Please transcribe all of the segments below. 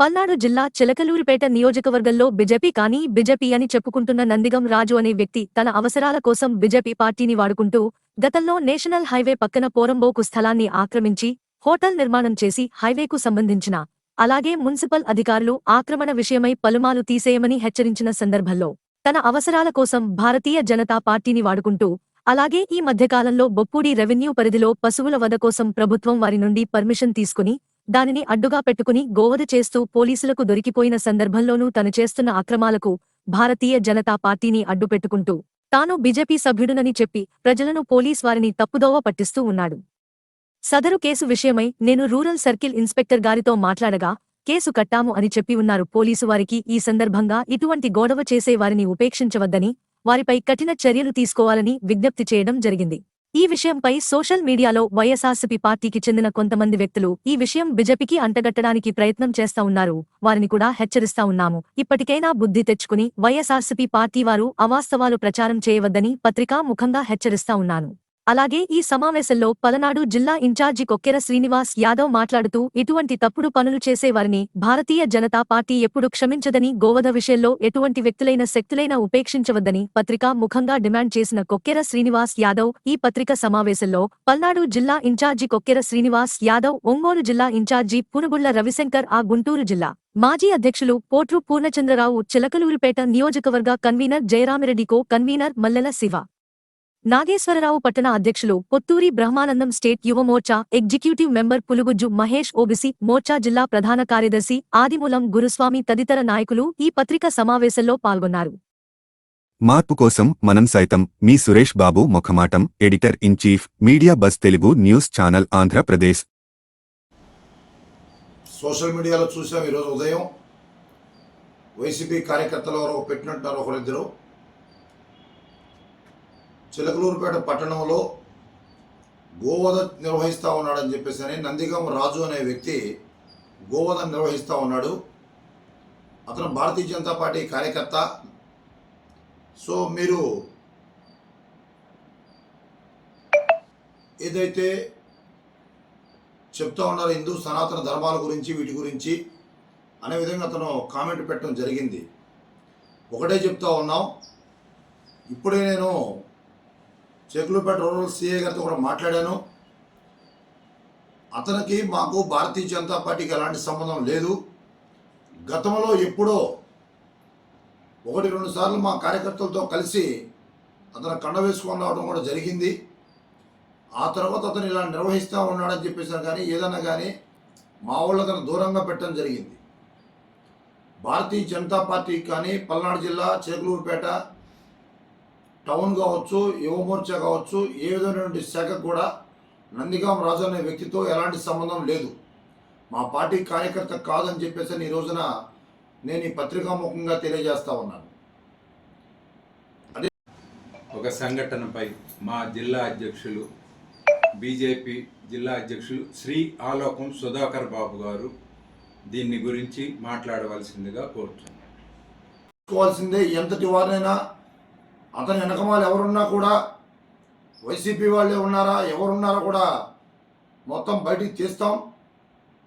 పల్నాడు జిల్లా చిలకలూరిపేట నియోజకవర్గంలో బిజెపి కానీ బిజెపి అని చెప్పుకుంటున్న నందిగం రాజు అనే వ్యక్తి తన అవసరాల కోసం బిజెపి పార్టీని వాడుకుంటూ గతంలో నేషనల్ హైవే పక్కన పోరంబోకు స్థలాన్ని ఆక్రమించి హోటల్ నిర్మాణం చేసి హైవేకు సంబంధించిన అలాగే మున్సిపల్ అధికారులు ఆక్రమణ విషయమై పలుమాలు తీసేయమని హెచ్చరించిన సందర్భంలో తన అవసరాల కోసం భారతీయ జనతా పార్టీని వాడుకుంటూ అలాగే ఈ మధ్యకాలంలో బొప్పూడి రెవెన్యూ పరిధిలో పశువుల వద కోసం ప్రభుత్వం వారి నుండి పర్మిషన్ తీసుకుని దానిని అడ్డుగా పెట్టుకుని గోవధ చేస్తూ పోలీసులకు దొరికిపోయిన సందర్భంలోనూ తను చేస్తున్న అక్రమాలకు భారతీయ జనతా పార్టీని అడ్డుపెట్టుకుంటూ తాను బీజేపీ సభ్యుడునని చెప్పి ప్రజలను పోలీస్ వారిని తప్పుదోవ పట్టిస్తూ ఉన్నాడు. సదరు కేసు విషయమై నేను రూరల్ సర్కిల్ ఇన్స్పెక్టర్ గారితో మాట్లాడగా కేసు కట్టాము అని చెప్పి ఉన్నారు పోలీసు వారికి ఈ సందర్భంగా ఇటువంటి గొడవ చేసే వారిని ఉపేక్షించవద్దని వారిపై కఠిన చర్యలు తీసుకోవాలని విజ్ఞప్తి చేయడం జరిగింది. ఈ విషయంపై సోషల్ మీడియాలో వైఎస్ఆర్సీపీ పార్టీకి చెందిన కొంతమంది వ్యక్తులు ఈ విషయం బిజెపికి అంటగట్టడానికి ప్రయత్నం చేస్తా ఉన్నారు. వారిని కూడా హెచ్చరిస్తా ఉన్నాము. ఇప్పటికైనా బుద్ధి తెచ్చుకుని వైఎస్ఆర్సీపీ పార్టీ వారు అవాస్తవాలు ప్రచారం చేయవద్దని పత్రికా ముఖంగా హెచ్చరిస్తా ఉన్నాను. అలాగే ఈ సమావేశంలో పలనాడు జిల్లా ఇన్ఛార్జి కొక్కెర శ్రీనివాస్ యాదవ్ మాట్లాడుతూ ఇటువంటి తప్పుడు పనులు చేసేవారిని భారతీయ జనతా పార్టీ ఎప్పుడు క్షమించదని గోవధ విషయంలో ఎటువంటి వ్యక్తులైన శక్తులైన ఉపేక్షించవద్దని పత్రికా ముఖంగా డిమాండ్ చేసిన కొక్కెర శ్రీనివాస్ యాదవ్ ఈ పత్రిక సమావేశంలో పల్నాడు జిల్లా ఇన్ఛార్జి కొక్కెర శ్రీనివాస్ యాదవ్ ఒంగోలు జిల్లా ఇన్ఛార్జి పునుగుళ్ళ రవిశంకర్ ఆ గుంటూరు జిల్లా. మాజీ అధ్యక్షులు పోట్రు పూర్ణచంద్రరావు చిలకలూరుపేట నియోజకవర్గ కన్వీనర్ జయరామిరెడ్డికో కన్వీనర్ మల్లెల శివ. నాగేశ్వరరావు పట్టణ అధ్యక్షులు Potturi Brahmanandam state Yuva Morcha executive member Pulugujju Mahesh OBC Morcha జిల్లా ప్రధాన కార్యదర్శి ఆదిమూలం గురుస్వామి తదితర నాయకులు ఈ పత్రిక సమావేశంలో పాల్గొన్నారు. మార్పు కోసం మనం సైతం మీ Suresh Babu ముఖమాటం editor in chief media bus Telugu news channel Andhra Pradesh. Social మీడియాలో చూసాం ఈరోజు ఉదయం. వైసీపీ కార్యకర్తలు ఎవరో పెట్టినట్టున్నారు ఒకరిద్దరు. చిలకలూరుపేట పట్టణంలో గోవధ నిర్వహిస్తూ ఉన్నాడని చెప్పేసి అని నందిగం రాజు అనే వ్యక్తి గోవధ నిర్వహిస్తూ ఉన్నాడు. అతను భారతీయ జనతా పార్టీ కార్యకర్త. సో మీరు ఏదైతే చెప్తా ఉన్నారు హిందూ సనాతన ధర్మాల గురించి వీటి గురించి అనే విధంగా అతను కామెంట్ పెట్టడం జరిగింది. ఒకటే చెప్తా ఉన్నాం. ఇప్పుడే నేను చెకులుపేట రూరల్ సీఏ గారితో కూడా మాట్లాడాను. అతనికి మాకు భారతీయ జనతా పార్టీకి ఎలాంటి సంబంధం లేదు. గతంలో ఎప్పుడో ఒకటి రెండు సార్లు మా కార్యకర్తలతో కలిసి అతను కండ వేసుకొని రావడం కూడా జరిగింది. ఆ తర్వాత అతను ఇలా నిర్వహిస్తూ ఉన్నాడని చెప్పేసారు కానీ ఏదన్నా కానీ మా వాళ్ళు అతను దూరంగా పెట్టడం జరిగింది. భారతీయ జనతా పార్టీ కానీ పల్నాడు జిల్లా చేకులూరుపేట టౌన్ కావచ్చు యువ మోర్చా కావచ్చు ఏ విధమైనటువంటి శాఖకు కూడా నందిగాం రాజు అనే వ్యక్తితో ఎలాంటి సంబంధం లేదు. మా పార్టీ కార్యకర్త కాదని చెప్పేసి ఈ రోజున నేను ఈ పత్రికాముఖంగా తెలియజేస్తా ఉన్నాను. ఒక సంఘటనపై మా జిల్లా అధ్యక్షులు బీజేపీ జిల్లా అధ్యక్షులు శ్రీ ఆలోకం సుధాకర్ బాబు గారు దీన్ని గురించి మాట్లాడవలసిందిగా కోరుతున్నాను. ఎంతటి వారినైనా అతని వెనకమాలు ఎవరున్నా కూడా వైసీపీ వాళ్ళే ఉన్నారా ఎవరున్నారా కూడా మొత్తం బయటికి తీస్తాం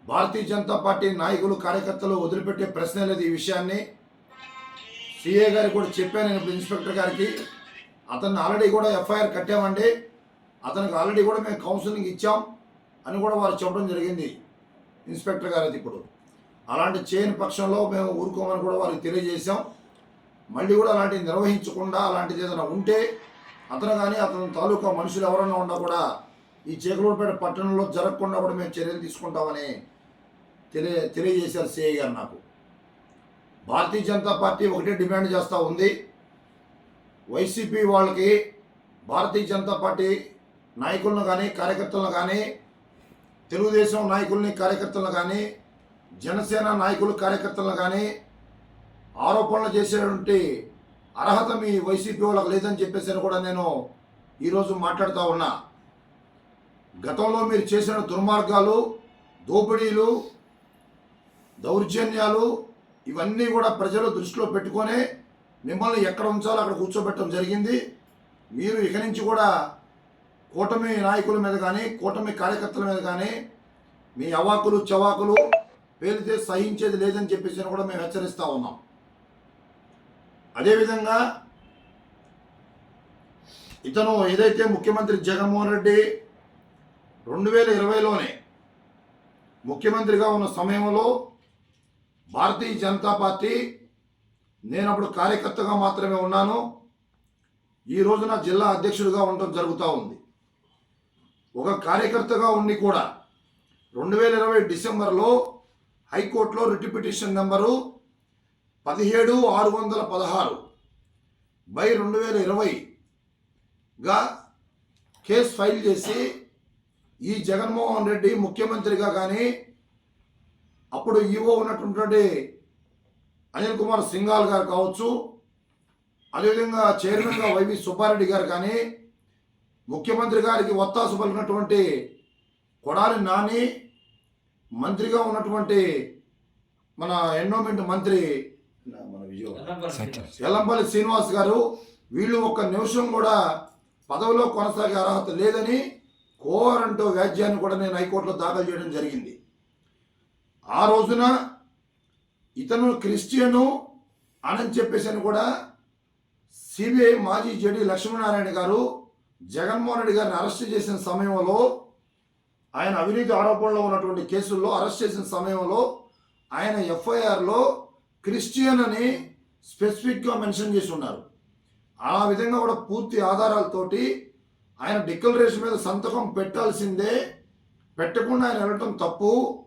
భారతీయ జనతా పార్టీ నాయకులు కార్యకర్తలు వదిలిపెట్టే ప్రశ్నే లేదు ఈ విషయాన్ని. సిఏ గారికి కూడా చెప్పాను నేను ఇప్పుడు ఇన్స్పెక్టర్ గారికి. అతన్ని ఆల్రెడీ కూడా ఎఫ్ఐఆర్ కట్టామండి. అతనికి ఆల్రెడీ కూడా మేము కౌన్సిలింగ్ ఇచ్చాం అని కూడా వారు చెప్పడం జరిగింది ఇన్స్పెక్టర్ గారి అది ఇప్పుడు. అలాంటి చేయని పక్షంలో మేము ఊరుకోమని కూడా వారికి తెలియజేశాం. మళ్ళీ కూడా అలాంటివి నిర్వహించకుండా అలాంటిది ఏదైనా ఉంటే అతను కానీ అతని తాలూకా మనుషులు ఎవరన్నా ఉన్నా కూడా ఈ చేకలూరుపేట పట్టణంలో జరగకుండా కూడా మేము చర్యలు తీసుకుంటామని తెలియ తెలియజేశారు సిఐ గారు నాకు. భారతీయ జనతా పార్టీ ఒకటే డిమాండ్ చేస్తూ ఉంది. వైసీపీ వాళ్ళకి భారతీయ జనతా పార్టీ నాయకులను కానీ కార్యకర్తలను కానీ తెలుగుదేశం నాయకుల్ని కార్యకర్తలను కానీ జనసేన నాయకులు కార్యకర్తలను కానీ ఆరోపణలు చేసేటువంటి అర్హత మీ వైసీపీ వాళ్ళకి లేదని చెప్పేసి అని కూడా నేను ఈరోజు మాట్లాడుతూ ఉన్నా. గతంలో మీరు చేసిన దుర్మార్గాలు దోపిడీలు దౌర్జన్యాలు ఇవన్నీ కూడా ప్రజలు దృష్టిలో పెట్టుకొని మిమ్మల్ని ఎక్కడ ఉంచాలో అక్కడ కూర్చోబెట్టడం జరిగింది. మీరు ఇక నుంచి కూడా కూటమి నాయకుల మీద కానీ కూటమి కార్యకర్తల మీద కానీ మీ అవాకులు చవాకులు పేలితే సహించేది లేదని చెప్పేసి అని కూడా మేము హెచ్చరిస్తూ ఉన్నాం. అదేవిధంగా ఇతను ఏదైతే ముఖ్యమంత్రి జగన్మోహన్ రెడ్డి రెండు వేల ఇరవైలోనే ముఖ్యమంత్రిగా ఉన్న సమయంలో భారతీయ జనతా పార్టీ నేను అప్పుడు కార్యకర్తగా మాత్రమే ఉన్నాను. ఈ రోజున జిల్లా అధ్యక్షుడిగా ఉండటం జరుగుతూ ఉంది. ఒక కార్యకర్తగా ఉండి కూడా రెండు వేల ఇరవై డిసెంబర్లో హైకోర్టులో రిట్ పిటిషన్ నెంబరు పదిహేడు ఆరు వందల పదహారు బై రెండు వేల ఇరవైగా కేసు ఫైల్ చేసి ఈ జగన్మోహన్ రెడ్డి ముఖ్యమంత్రిగా కానీ అప్పుడు ఈవో ఉన్నటువంటి అనిల్ కుమార్ సింఘాల్ గారు కావచ్చు అదేవిధంగా చైర్మన్గా వైవి సుబ్బారెడ్డి గారు కానీ ముఖ్యమంత్రి గారికి ఒత్తాసు పలికినటువంటి కొడాలి నాని మంత్రిగా ఉన్నటువంటి మన ఎండోమెంట్ మంత్రి మన విజయవాడ ఎల్లంపల్లి శ్రీనివాస్. గారు వీళ్ళు ఒక్క నిమిషం కూడా పదవిలో కొనసాగే అర్హత లేదని కోరంటో వ్యాజ్యాన్ని కూడా నేను హైకోర్టులో దాఖలు చేయడం జరిగింది. ఆ రోజున ఇతను క్రిస్టియను అని చెప్పేసి అని కూడా సిబిఐ మాజీ జడి లక్ష్మీనారాయణ గారు జగన్మోహన్ రెడ్డి గారిని అరెస్ట్ చేసిన సమయంలో ఆయన అవినీతి ఆరోపణలో ఉన్నటువంటి కేసుల్లో అరెస్ట్ చేసిన సమయంలో ఆయన ఎఫ్ఐఆర్లో క్రిస్టియన్ అని స్పెసిఫిక్గా మెన్షన్ చేసి ఉన్నారు. ఆ విధంగా కూడా పూర్తి ఆధారాలతోటి ఆయన డిక్లరేషన్ మీద సంతకం పెట్టాల్సిందే. పెట్టకుండా ఆయన వెళ్ళటం తప్పు.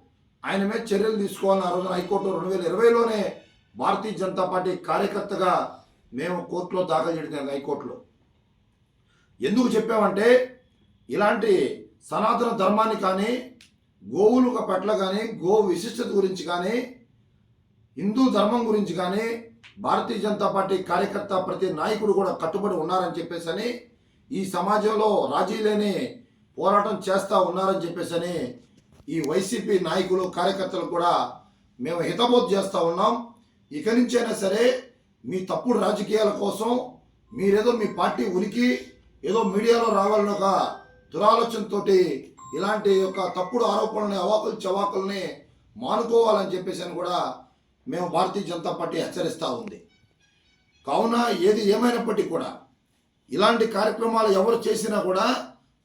ఆయన మీద చర్యలు తీసుకోవాలని ఆ రోజున హైకోర్టు రెండు వేల ఇరవైలోనే భారతీయ జనతా పార్టీ కార్యకర్తగా మేము కోర్టులో దాఖలు చేయడం హైకోర్టులో. ఎందుకు చెప్పామంటే ఇలాంటి సనాతన ధర్మాన్ని కానీ గోవుల పట్ల కానీ గో విశిష్టత గురించి కానీ హిందూ ధర్మం గురించి కానీ భారతీయ జనతా పార్టీ కార్యకర్త ప్రతి నాయకుడు కూడా కట్టుబడి ఉన్నారని చెప్పేసి అని ఈ సమాజంలో రాజీ లేని పోరాటం చేస్తూ ఉన్నారని చెప్పేసి అని ఈ వైసీపీ నాయకులు కార్యకర్తలు కూడా మేము హితబోధ చేస్తూ ఉన్నాం. ఇక నుంచైనా సరే మీ తప్పుడు రాజకీయాల కోసం మీరేదో మీ పార్టీ ఉనికి ఏదో మీడియాలో రావాలని ఒక దురాలోచనతోటి ఇలాంటి యొక్క తప్పుడు ఆరోపణల్ని అవాకులు చవాకుల్ని మానుకోవాలని చెప్పేసి అని కూడా మేము భారతీయ జనతా పార్టీ హెచ్చరిస్తూ ఉంది. కావున ఏది ఏమైనప్పటికీ కూడా ఇలాంటి కార్యక్రమాలు ఎవరు చేసినా కూడా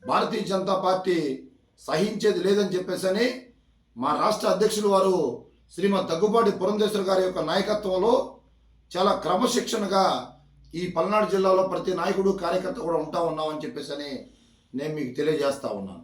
భారతీయ జనతా పార్టీ సహించేది లేదని చెప్పేసి మా రాష్ట్ర అధ్యక్షులు వారు శ్రీమద్ దగ్గుబాటి పురంధేశ్వర గారి యొక్క నాయకత్వంలో చాలా క్రమశిక్షణగా ఈ పల్నాడు జిల్లాలో ప్రతి నాయకుడు కార్యకర్త కూడా ఉంటా ఉన్నామని చెప్పేసి అని నేను మీకు తెలియజేస్తా ఉన్నాను.